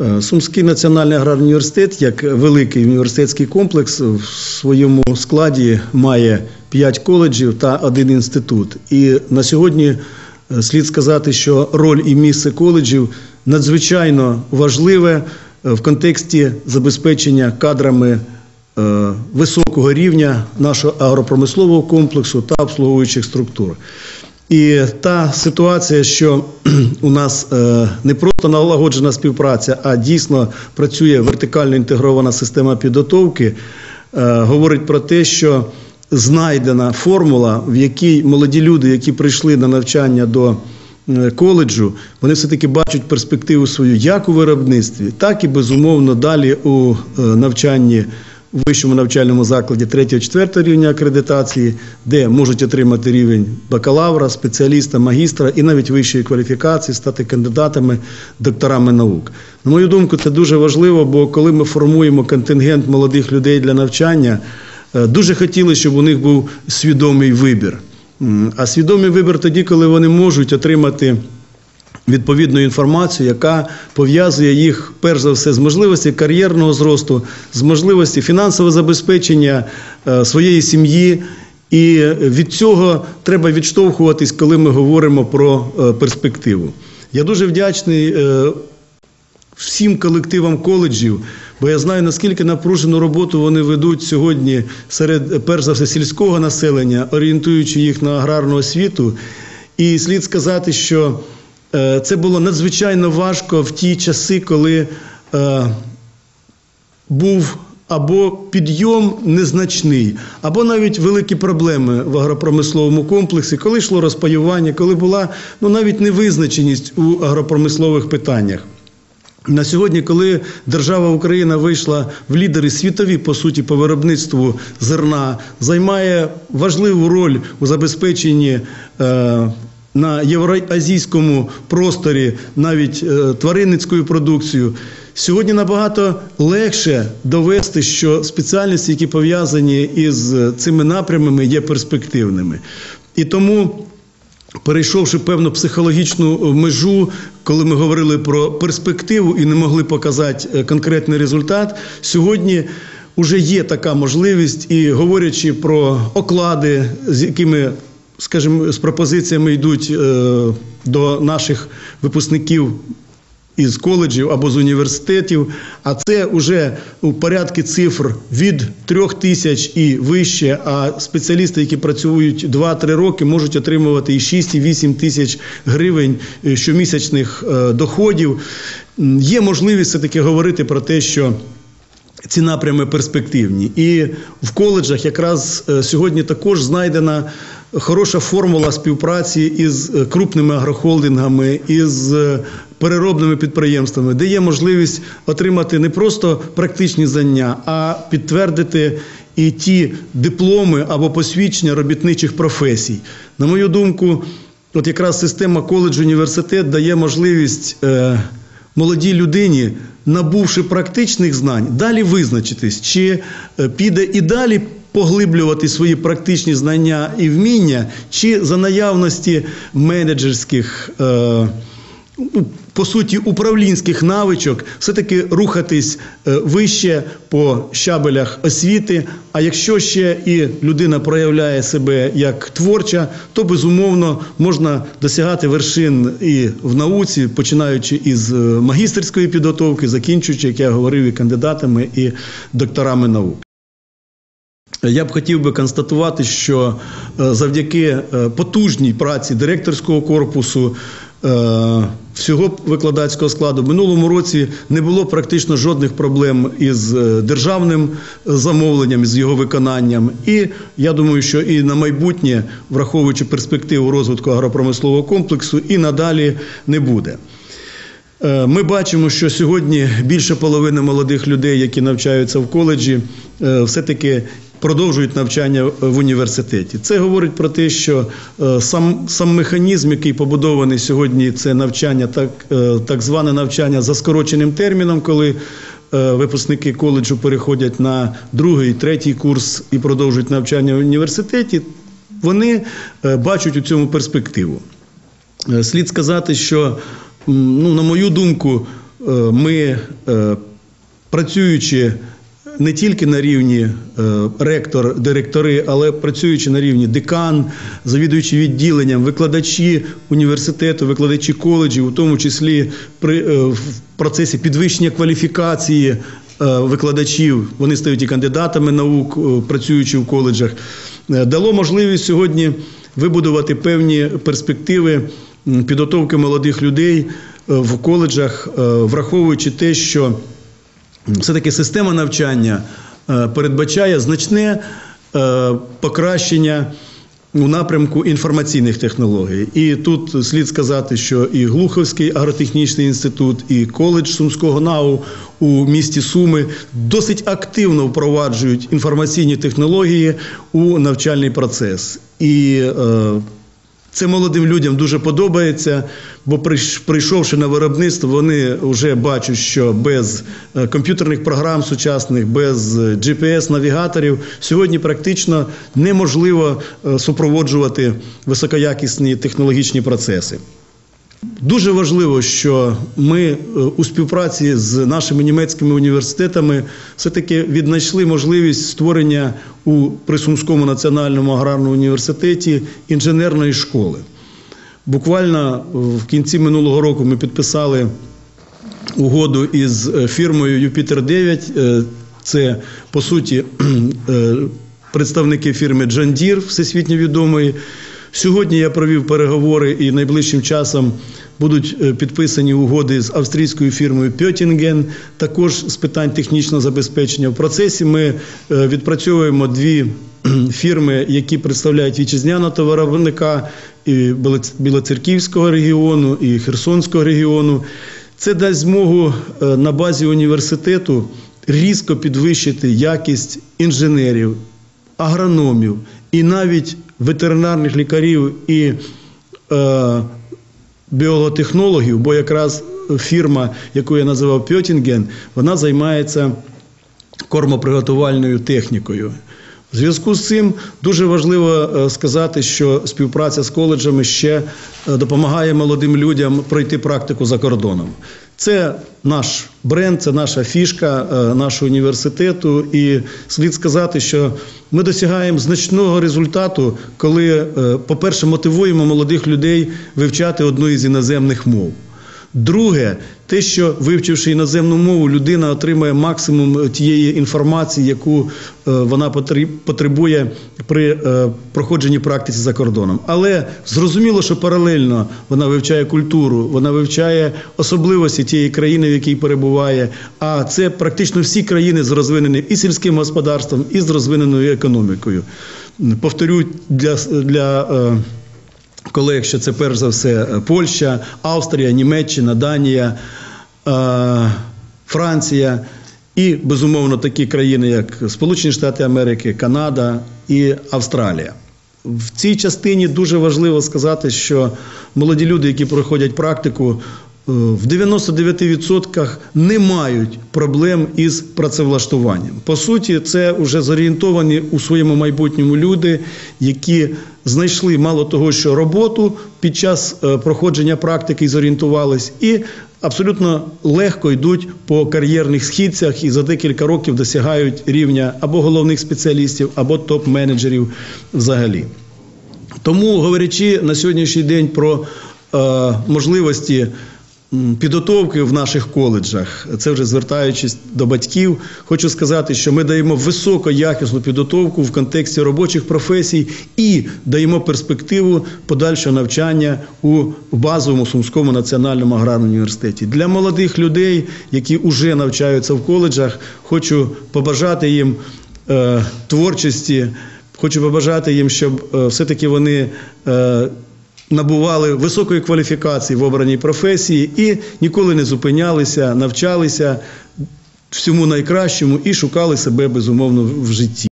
Е, Сумський національний аграрний університет, як великий університетський комплекс, в своєму складі має 5 коледжів та один інститут. І на сьогодні е, слід сказати, що роль і місце коледжів надзвичайно важливе е, в контексті забезпечення кадрами високого рівня нашого агропромислового комплексу та обслуговуючих структур. І та ситуація, що у нас е, не просто налагоджена співпраця, а дійсно працює вертикально інтегрована система підготовки, е, говорить про те, що знайдена формула, в якій молоді люди, які прийшли на навчання до е, коледжу, вони все-таки бачать перспективу свою як у виробництві, так і безумовно далі у навчанні у вищому навчальному закладі 3-4 рівня акредитації, де можуть отримати рівень бакалавра, спеціаліста, магістра і навіть вищої кваліфікації, стати кандидатами, докторами наук. На мою думку, це дуже важливо, бо коли ми формуємо контингент молодих людей для навчання, е, дуже хотіли, щоб у них був свідомий вибір. А свідомий вибір тоді, коли вони можуть отримати відповідну інформацію, яка пов'язує їх перш за все з можливості кар'єрного зросту, з можливості фінансового забезпечення е, своєї сім'ї. І від цього треба відштовхуватись, коли ми говоримо про е, перспективу. Я дуже вдячний е, всім колективам коледжів, бо я знаю, наскільки напружену роботу вони ведуть сьогодні серед, перш за все, сільського населення, орієнтуючи їх на аграрну освіту. І слід сказати, що це було надзвичайно важко в ті часи, коли е, був або підйом незначний, або навіть великі проблеми в агропромисловому комплексі, коли йшло розпаювання, коли була ну, навіть невизначеність у агропромислових питаннях. На сьогодні, коли держава Україна вийшла в лідери світові, по суті, по виробництву зерна, займає важливу роль у забезпеченні е, на євроазійському просторі навіть е, тваринницькою продукцією. Сьогодні набагато легше довести, що спеціальності, які пов'язані із цими напрямами, є перспективними. І тому перейшовши певну психологічну межу, коли ми говорили про перспективу і не могли показати е, конкретний результат, сьогодні вже є така можливість, і говорячи про оклади, з якими, скажімо, з пропозиціями йдуть е, до наших випускників із коледжів або з університетів, а це вже у порядку цифр від трьох тисяч і вище. А спеціалісти, які працюють 2-3 роки, можуть отримувати і 6, і 8 тисяч гривень е, щомісячних е, доходів. Є можливість все таки говорити про те, що ці напрями перспективні. І в коледжах якраз сьогодні також знайдена хороша формула співпраці із е, крупними агрохолдингами, із е, переробними підприємствами, де є можливість отримати не просто практичні знання, а підтвердити і ті дипломи або посвідчення робітничих професій. На мою думку, от якраз система коледж університет дає можливість. Е, молодій людині, набувши практичних знань, далі визначитись, чи піде і далі поглиблювати свої практичні знання і вміння, чи за наявності менеджерських. Е, по суті, управлінських навичок все-таки рухатись е, вище по щабелях освіти. А якщо ще і людина проявляє себе як творча, то безумовно можна досягати вершин і в науці, починаючи із е, магістерської підготовки, закінчуючи, як я говорив, і кандидатами, і докторами наук. Я б хотів би констатувати, що е, завдяки е, потужній праці директорського корпусу е, всього викладацького складу в минулому році не було практично жодних проблем із державним замовленням, з його виконанням. І я думаю, що і на майбутнє, враховуючи перспективу розвитку агропромислового комплексу, і надалі не буде. Ми бачимо, що сьогодні більше половини молодих людей, які навчаються в коледжі, все-таки продовжують навчання в університеті. Це говорить про те, що е, сам, сам механізм, який побудований сьогодні, це навчання, так, е, так зване навчання за скороченим терміном, коли е, випускники коледжу переходять на другий, третій курс і продовжують навчання в університеті, вони бачать у цьому перспективу. Слід сказати, що, ну, на мою думку, ми, працюючи не тільки на рівні е, ректор, директори, але працюючи на рівні декан, завідуючи відділенням, викладачі університету, викладачі коледжів, у тому числі при е, в процесі підвищення кваліфікації е, викладачів, вони стають і кандидатами наук, працюючи в коледжах, дало можливість сьогодні вибудувати певні перспективи підготовки молодих людей в коледжах, враховуючи те, що все-таки система навчання е, передбачає значне е, покращення у напрямку інформаційних технологій. І тут слід сказати, що і Глуховський агротехнічний інститут, і коледж Сумського НАУ у місті Суми досить активно впроваджують інформаційні технології у навчальний процес. І е, це молодим людям дуже подобається, бо прийш- прийшовши на виробництво, вони вже бачать, що без е, комп'ютерних програм сучасних, без е, GPS-навігаторів сьогодні практично неможливо е, супроводжувати високоякісні технологічні процеси. Дуже важливо, що ми е, у співпраці з нашими німецькими університетами все-таки віднайшли можливість створення у Присумському національному аграрному університеті інженерної школи. Буквально в кінці минулого року ми підписали угоду із е, фірмою Юпітер 9. Е, Це по суті представники фірми Deere, всесвітньо відомої. Сьогодні я провів переговори і найближчим часом будуть е, підписані угоди з австрійською фірмою Пьотінген, також з питань технічного забезпечення. В процесі ми е, відпрацьовуємо дві фірми, які представляють вітчизняного товаровиробника і Білоцерківського регіону, і Херсонського регіону. Це дасть змогу е, на базі університету різко підвищити якість інженерів, агрономів і навіть ветеринарних лікарів і е, біологотехнологів, бо якраз фірма, яку я називав Пьотінген, вона займається кормоприготувальною технікою. В зв'язку з цим дуже важливо е, сказати, що співпраця з коледжами ще е, допомагає молодим людям пройти практику за кордоном. Це наш бренд, це наша фішка е, нашого університету. І слід сказати, що ми досягаємо значного результату, коли, е, по-перше, мотивуємо молодих людей вивчати одну із іноземних мов. Друге, те, що вивчивши іноземну мову, людина отримає максимум тієї інформації, яку е, вона потребує при е, проходженні практиці за кордоном. Але зрозуміло, що паралельно вона вивчає культуру, вона вивчає особливості тієї країни, в якій перебуває. А це практично всі країни з розвиненим і сільським господарством, і з розвиненою економікою. Повторю для, для е, колег, що це перш за все е, Польща, Австрія, Німеччина, Данія, е, Франція і, безумовно, такі країни, як Сполучені Штати Америки, Канада і Австралія. В цій частині дуже важливо сказати, що молоді люди, які проходять практику, в 99% не мають проблем із працевлаштуванням. По суті, це вже зорієнтовані у своєму майбутньому люди, які знайшли мало того, що роботу під час е, проходження практики зорієнтувались, і абсолютно легко йдуть по кар'єрних східцях і за декілька років досягають рівня або головних спеціалістів, або топ-менеджерів взагалі. Тому, говорячи на сьогоднішній день про е, можливості підготовки в наших коледжах, це вже звертаючись до батьків, хочу сказати, що ми даємо високоякісну підготовку в контексті робочих професій і даємо перспективу подальшого навчання у базовому Сумському національному аграрному університеті. Для молодих людей, які вже навчаються в коледжах, хочу побажати їм е, творчості. Хочу побажати їм, щоб е, все-таки вони е, набували високої кваліфікації в обраній професії і ніколи не зупинялися, навчалися всьому найкращому і шукали себе безумовно в житті.